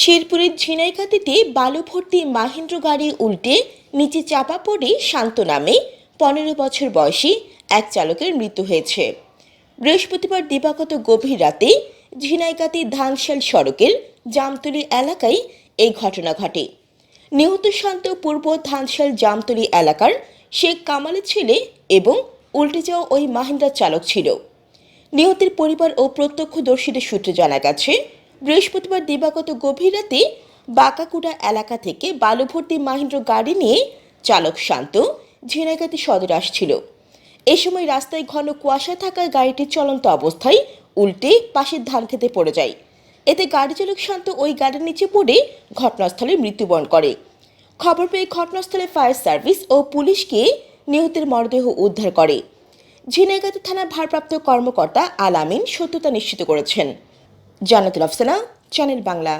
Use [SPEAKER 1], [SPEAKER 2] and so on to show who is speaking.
[SPEAKER 1] শেরপুরের ঝিনাইগাতিতে বালু ভর্তি মাহেন্দ্র গাড়ি উল্টে নিচে চাপা পড়ে শান্ত নামে। পনেরো বছর বয়সী এক চালকের মৃত্যু হয়েছে। বৃহস্পতিবার দিবাগত গভীর রাতে ঝিনাইকাতি ধানশাল সড়কের জামতলি এলাকায় এই ঘটনা ঘটে। নিহত শান্ত পূর্ব ধানশাল জামতলি এলাকার শেখ কামালের ছেলে এবং উল্টে যাওয়া ওই মাহিন্দ্রার চালক ছিল। নিহতের পরিবার ও প্রত্যক্ষদর্শীদের সূত্রে জানা গেছে বৃহস্পতিবার দিবাগত গভীর রাতে বাঁকাকুড়া এলাকা থেকে বালু ভর্তি মাহিন্দ্র গাড়ি নিয়ে চালক শান্ত, ঝিনাইগাতি সদরে আসছিল। এ সময় রাস্তায় ঘন কুয়াশা থাকায় গাড়িটি চলন্ত অবস্থায় উল্টে পাশের ধান খেতে পড়ে যায়। এতে গাড়ি চালক শান্ত ওই গাড়ির নিচে পড়ে ঘটনাস্থলে মৃত্যুবরণ করে। খবর পেয়ে ঘটনাস্থলে ফায়ার সার্ভিস ও পুলিশকে নিহতের মরদেহ উদ্ধার করে। ঝিনাইগাতি থানার ভারপ্রাপ্ত কর্মকর্তা আলামিন সত্যতা নিশ্চিত করেছেন। জান্নাতুল আফসানা চ্যানেল বাংলা